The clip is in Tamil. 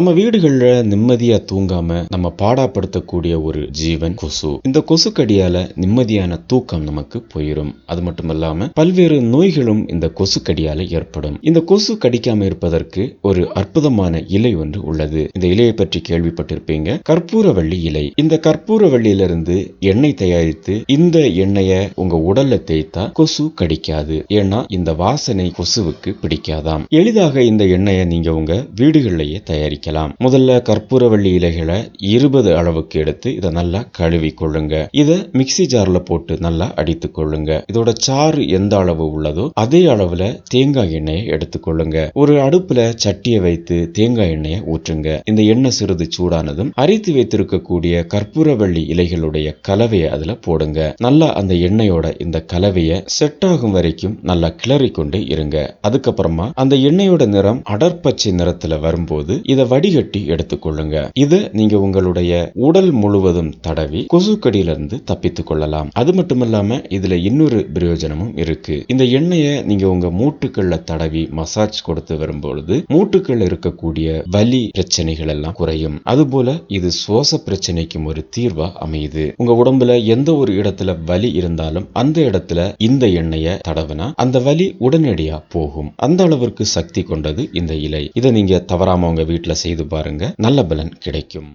நம்ம வீடுகள்ல நிம்மதியா தூங்காம நம்ம பாடாப்படுத்தக்கூடிய ஒரு ஜீவன் கொசு. இந்த கொசுக்கடியால நிம்மதியான தூக்கம் நமக்கு போயிடும் அது மட்டும் இல்லாம பல்வேறு நோய்களும் இந்த கொசுக்கடியால ஏற்படும். இந்த கொசு கடிக்காம இருப்பதற்கு ஒரு அற்புதமான இலை ஒன்று உள்ளது. இந்த இலையை பற்றி கேள்விப்பட்டிருப்பீங்க. கற்பூரவள்ளி இலை. இந்த கற்பூரவள்ளியிலிருந்து எண்ணெய் தயாரித்து இந்த எண்ணெயை உங்க உடல்ல தேய்த்தா கொசு கடிக்காது. ஏன்னா இந்த வாசனை கொசுவுக்கு பிடிக்காதாம். எளிதாக இந்த எண்ணெயை நீங்க உங்க வீடுகளிலேயே வைக்கலாம் முதல்ல கற்பூரவள்ளி இலைகளை இருபது அளவுக்கு எடுத்து இதை நல்லா கழுவி கொள்ளுங்க. இத மிக்ஸி ஜார்ல போட்டு நல்லா அடித்துக் கொள்ளுங்க. இதோட சாறு எந்த அளவு உள்ளதோ அதே அளவுல தேங்காய் எண்ணெயை எடுத்துக்கொள்ளுங்க ஒரு அடுப்புல சட்டியை வைத்து தேங்காய் எண்ணெயை ஊற்றுங்க. இந்த எண்ணெய் சிறிது சூடானதும் அரித்து வைத்திருக்கக்கூடிய கற்பூரவள்ளி இலைகளுடைய கலவையை அதுல போடுங்க. நல்லா அந்த எண்ணெயோட இந்த கலவையை செட் ஆகும் வரைக்கும் நல்லா கிளறி கொண்டு இருங்க. அதுக்கப்புறமா அந்த எண்ணெயோட நிறம் அடர்பச்சை நிறத்துல வரும்போது இதை வடிகட்டி எடுத்துக்கொள்ளுங்க. இதை நீங்க உங்களுடைய உடல் முழுவதும் தடவி கொசுக்கடியிலிருந்து தப்பித்துக் கொள்ளலாம். அது மட்டும் இல்லாம இதுல இன்னொரு பிரயோஜனமும் இருக்கு. இந்த எண்ணெயை நீங்க உங்க மூட்டுக்கள்ல தடவி மசாஜ் கொடுத்து வரும்பொழுது மூட்டுக்கள் இருக்கக்கூடிய வலி பிரச்சனைகள் எல்லாம் குறையும். அதுபோல இது சுவாச பிரச்சனைக்கும் ஒரு தீர்வா அமையுது. உங்க உடம்புல எந்த ஒரு இடத்துல வலி இருந்தாலும் அந்த இடத்துல இந்த எண்ணெயை தடவினா அந்த வலி உடனடியா போகும். அந்த அளவிற்கு சக்தி கொண்டது இந்த இலை. இதை நீங்க தவறாம உங்க வீட்டுல செய்து பாருங்க. நல்ல பலன் கிடைக்கும்.